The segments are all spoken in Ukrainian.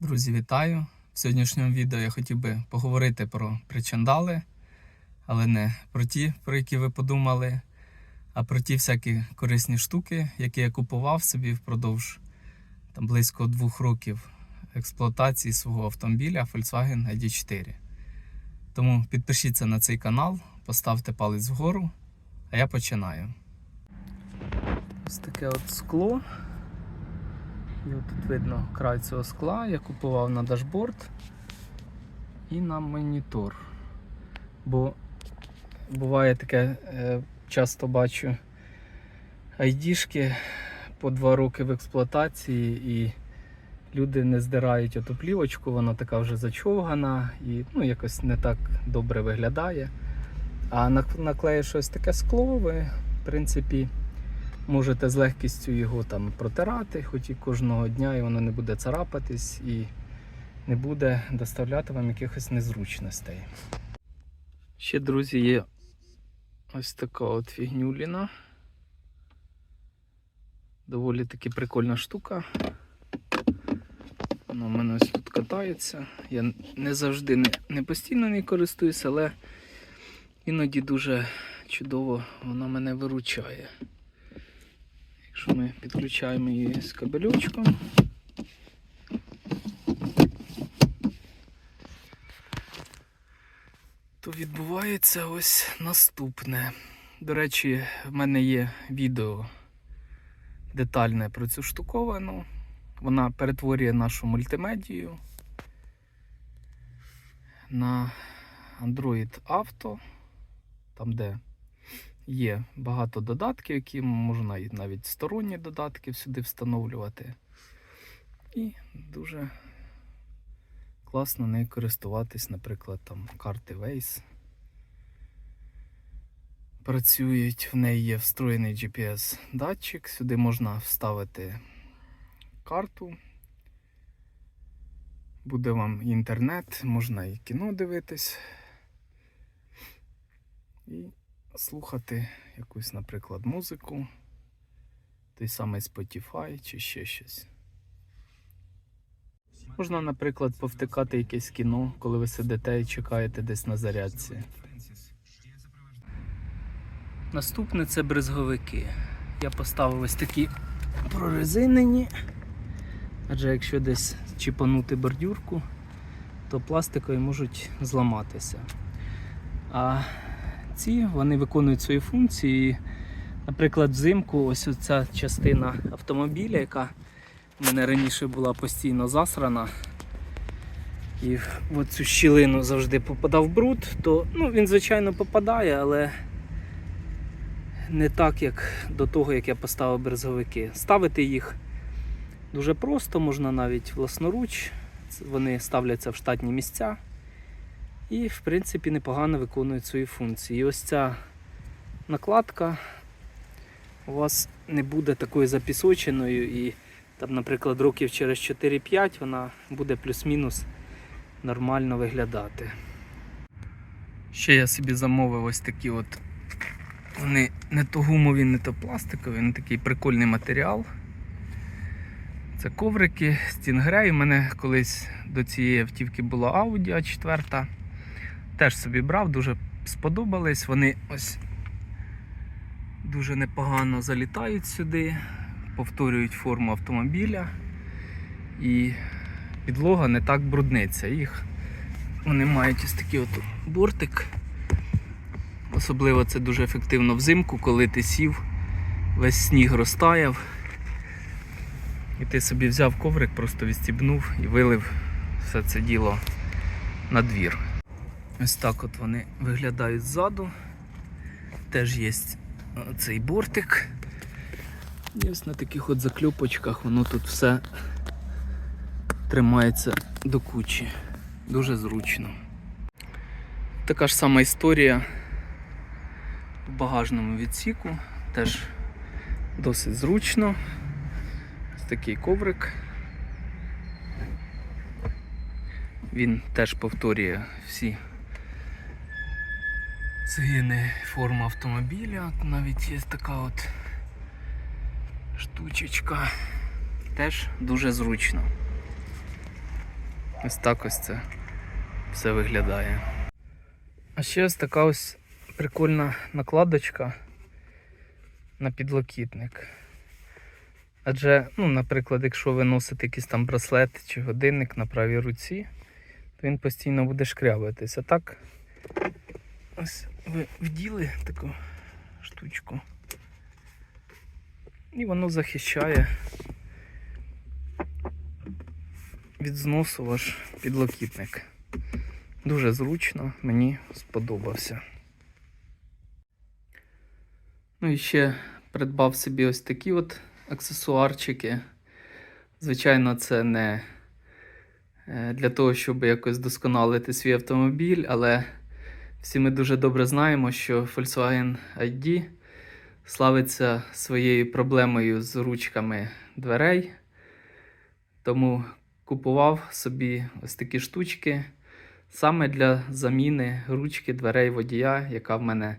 Друзі, вітаю! В сьогоднішньому відео я хотів би поговорити про причандали, але не про ті, про які ви подумали, а про ті всякі корисні штуки, які я купував собі впродовж там, близько двох років експлуатації свого автомобіля Volkswagen ID4. Тому підпишіться на цей канал, поставте палець вгору, а я починаю. Ось таке от скло. І от тут видно край цього скла. Я купував на дашборд і на монітор. Бо буває таке, е, часто бачу айдішки по два роки в експлуатації і люди не здирають оту плівочку, вона така вже зачовгана і ну, якось не так добре виглядає. А нак- наклеїш щось таке скло, ви, в принципі, можете з легкістю його там протирати, хоч і кожного дня, і воно не буде царапатись і не буде доставляти вам якихось незручностей. Ще, друзі, є ось така от фігнюліна. Доволі таки прикольна штука. Вона в мене ось тут катається. Я не завжди не, не постійно нею користуюся, але іноді дуже чудово вона мене виручає. Якщо ми підключаємо її з кабельочком. То відбувається ось наступне. До речі, в мене є відео детальне про цю штуковину. Вона перетворює нашу мультимедію на Android Auto, там де Є багато додатків, які можна навіть сторонні додатки сюди встановлювати. І дуже класно нею користуватись, наприклад, там карти Waze. Працюють, в неї є встроєний GPS-датчик, сюди можна вставити карту. Буде вам інтернет, можна і кіно дивитись. І слухати якусь, наприклад, музику, той самий Spotify чи ще щось. Можна, наприклад, повтикати якесь кіно, коли ви сидите і чекаєте десь на зарядці. Наступне це брезговики. Я поставив ось такі прорезинені, адже якщо десь чіпанути бордюрку, то пластикові можуть зламатися. А ці вони виконують свої функції. Наприклад, взимку ось ця частина автомобіля, яка в мене раніше була постійно засрана. І в цю щілину завжди попадав бруд, то ну, він, звичайно, попадає, але не так, як до того, як я поставив березовики. Ставити їх дуже просто, можна навіть власноруч. Вони ставляться в штатні місця і, в принципі, непогано виконують свої функції. І ось ця накладка у вас не буде такою запісоченою і, там, наприклад, років через 4-5 вона буде плюс-мінус нормально виглядати. Ще я собі замовив ось такі от. Вони не то гумові, не то пластикові, вони такий прикольний матеріал. Це коврики, стінгрей. У мене колись до цієї автівки була Audi A4. Теж собі брав, дуже сподобались. Вони ось дуже непогано залітають сюди, повторюють форму автомобіля. І підлога не так брудниться. Їх вони мають ось такий от бортик. Особливо це дуже ефективно взимку, коли ти сів, весь сніг розтаяв. І ти собі взяв коврик, просто відстібнув і вилив все це діло на двір. Ось так от вони виглядають ззаду. Теж є цей бортик. І ось на таких от закльопочках воно тут все тримається до кучі. Дуже зручно. Така ж сама історія в багажному відсіку. Теж досить зручно. Ось такий коврик. Він теж повторює всі згини форми автомобіля. Навіть є така от штучечка. Теж дуже зручно. Ось так ось це все виглядає. А ще ось така ось прикольна накладочка на підлокітник. Адже, ну, наприклад, якщо ви носите якийсь там браслет чи годинник на правій руці, то він постійно буде шкрябатись. А так, ось ви вділи таку штучку. І воно захищає від зносу ваш підлокітник. Дуже зручно, мені сподобався. Ну і ще придбав собі ось такі от аксесуарчики. Звичайно, це не е, для того, щоб якось досконалити свій автомобіль, але всі ми дуже добре знаємо, що Volkswagen ID славиться своєю проблемою з ручками дверей. Тому купував собі ось такі штучки саме для заміни ручки дверей водія, яка в мене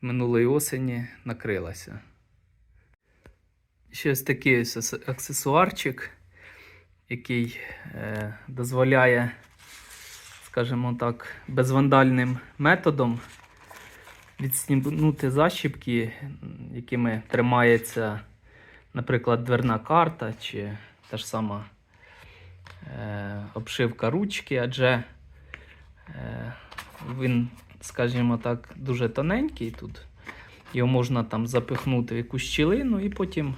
минулої осені накрилася. Ще ось такий ось аксесуарчик, який е, дозволяє, скажімо так, безвандальним методом відснімнути защіпки, якими тримається, наприклад, дверна карта чи та ж сама е, обшивка ручки, адже е, він, скажімо так, дуже тоненький тут. Його можна там запихнути в якусь щілину і потім,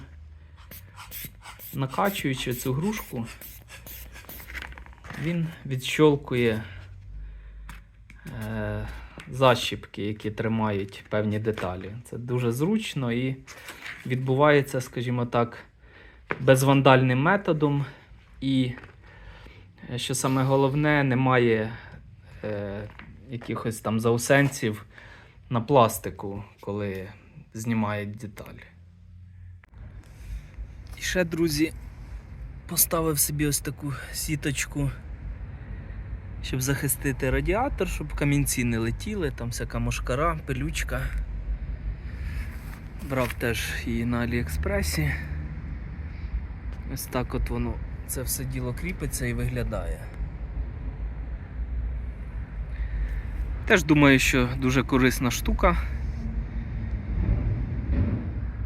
накачуючи цю грушку, він відщолкує защіпки, які тримають певні деталі. Це дуже зручно і відбувається, скажімо так, безвандальним методом. І, е, що саме головне, немає е, якихось там заусенців на пластику, коли знімають деталі. І ще, друзі, поставив собі ось таку сіточку, щоб захистити радіатор, щоб камінці не летіли, там всяка мошкара, пилючка. Брав теж її на Аліекспресі. Ось так от воно це все діло кріпиться і виглядає. Теж думаю, що дуже корисна штука,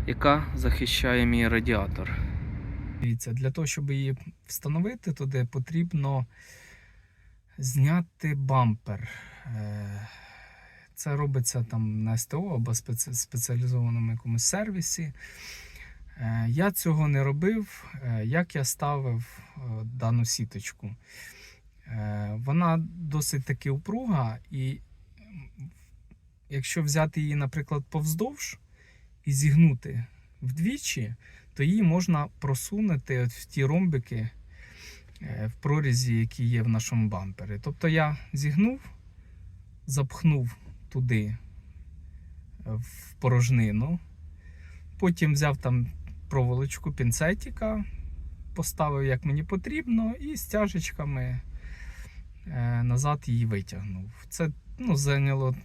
яка захищає мій радіатор. Дивіться, для того, щоб її встановити туди, потрібно зняти бампер. Е, Це робиться там на СТО або спеціалізованому якомусь сервісі. Е, Я цього не робив. Е, Як я ставив дану сіточку? Вона досить таки упруга, і якщо взяти її, наприклад, повздовж і зігнути вдвічі, то її можна просунути в ті ромбики в прорізі, які є в нашому бампері. Тобто я зігнув, запхнув туди е, в порожнину, потім взяв там проволочку пінцетика, поставив як мені потрібно, і стяжечками е, назад її витягнув. Це ну, зайняло,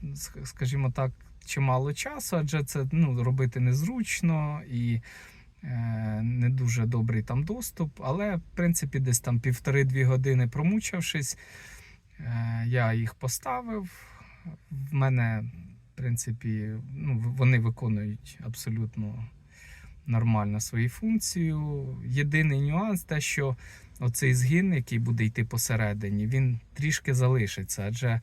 скажімо так, чимало часу, адже це ну, робити незручно і е, не дуже добрий там доступ. Але, в принципі, десь там півтори-дві години промучившись, е, я їх поставив. В мене, в принципі, ну, вони виконують абсолютно нормально свою функцію. Єдиний нюанс те, що оцей згин, який буде йти посередині, він трішки залишиться, адже е,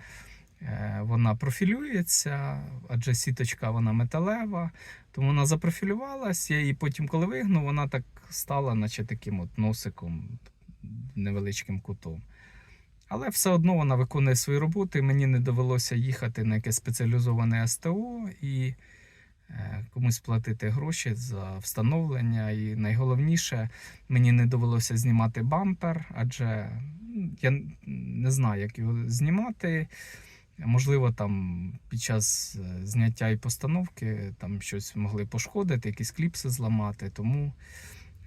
вона профілюється, адже сіточка вона металева, тому вона запрофілювалась, я її потім, коли вигнув, вона так стала, наче таким от носиком, невеличким кутом. Але все одно вона виконує свою роботу, і мені не довелося їхати на якесь спеціалізоване СТО і е, комусь платити гроші за встановлення. І найголовніше, мені не довелося знімати бампер, адже я не знаю, як його знімати. Можливо, там під час е, зняття і постановки там щось могли пошкодити, якісь кліпси зламати, тому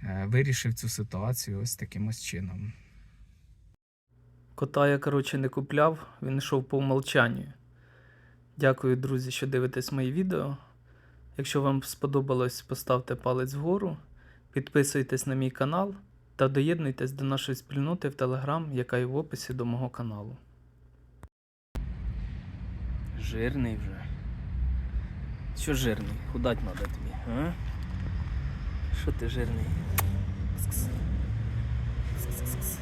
е, вирішив цю ситуацію ось таким ось чином. Кота я, коротше, не купляв, він йшов по умолчанню. Дякую, друзі, що дивитесь мої відео. Якщо вам сподобалось, поставте палець вгору, підписуйтесь на мій канал та доєднуйтесь до нашої спільноти в Телеграм, яка є в описі до мого каналу. Жирний вже. Що жирний? Худать треба тобі, а? Що ти жирний? Кс-кс. Кс-кс-кс.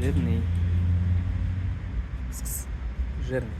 Жирний. Кс-кс. Жирний.